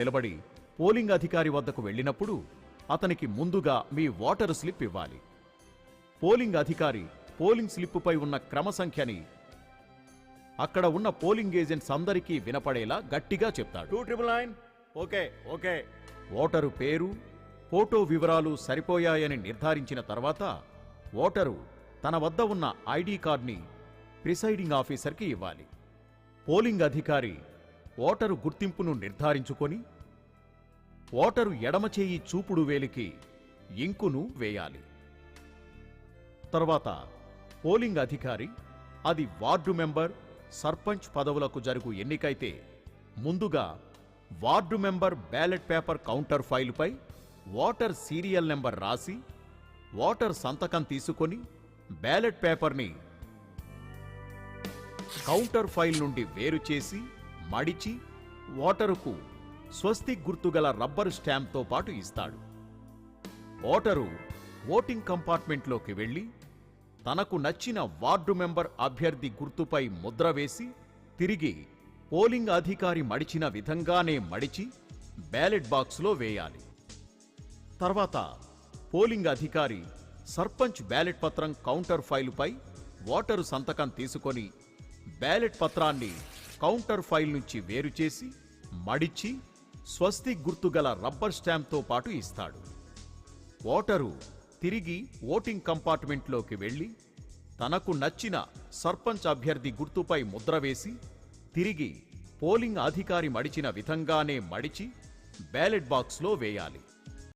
నిలబడి పోలింగ్ అధికారి వద్దకు వెళ్ళినప్పుడు అతనికి ముందుగా మీ ఓటరు స్లిప్ ఇవ్వాలి. పోలింగ్ అధికారి పోలింగ్ స్లిప్పుపై ఉన్న క్రమ సంఖ్యని అక్కడ ఉన్న పోలింగ్ ఏజెంట్స్ అందరికీ వినపడేలా గట్టిగా చెప్తాడు. Two triple nine okay okay voter పేరు ఫోటో వివరాలు సరిపోయాయని నిర్ధారించిన తర్వాత ఓటరు తన వద్ద ఉన్న ఐడి కార్డ్ని ప్రిసైడింగ్ ఆఫీసర్కి ఇవ్వాలి. పోలింగ్ అధికారి ఓటరు గుర్తింపును నిర్ధారించుకొని ఓటరు ఎడమ చేయి చూపుడు వేలికి ఇంకును వేయాలి. తర్వాత పోలింగ్ అధికారి అది వార్డు మెంబర్ సర్పంచ్ పదవులకు జరుగు ఎన్నికైతే ముందుగా ward member ballot paper counter ఫైలుపై voter serial number రాసి ఓటర్ సంతకం తీసుకొని బ్యాలెట్ పేపర్ని కౌంటర్ ఫైల్ నుండి వేరు చేసి మడిచి ఓటరుకు స్వస్తిక్ గుర్తుగల రబ్బరు స్టాంప్తో పాటు ఇస్తాడు. ఓటరు ఓటింగ్ కంపార్ట్మెంట్లోకి వెళ్ళి తనకు నచ్చిన వార్డు మెంబర్ అభ్యర్థి గుర్తుపై ముద్ర వేసి తిరిగి పోలింగ్ అధికారి మడిచిన విధంగానే మడిచి బ్యాలెట్ బాక్స్లో వేయాలి. తర్వాత పోలింగ్ అధికారి సర్పంచ్ బ్యాలెట్ పత్రం కౌంటర్ ఫైలుపై ఓటరు సంతకం తీసుకొని బ్యాలెట్ పత్రాన్ని కౌంటర్ ఫైల్ నుంచి వేరు చేసి మడిచి స్వస్తిక్ గుర్తుగల రబ్బర్ స్టాంప్తో పాటు ఇస్తాడు. ఓటరు తిరిగి ఓటింగ్ కంపార్ట్మెంట్లోకి వెళ్ళి తనకు నచ్చిన సర్పంచ్ అభ్యర్థి గుర్తుపై ముద్ర వేసి తిరిగి పోలింగ్ అధికారి మడిచిన విధంగానే మడిచి బ్యాలెట్ బాక్స్లో వేయాలి.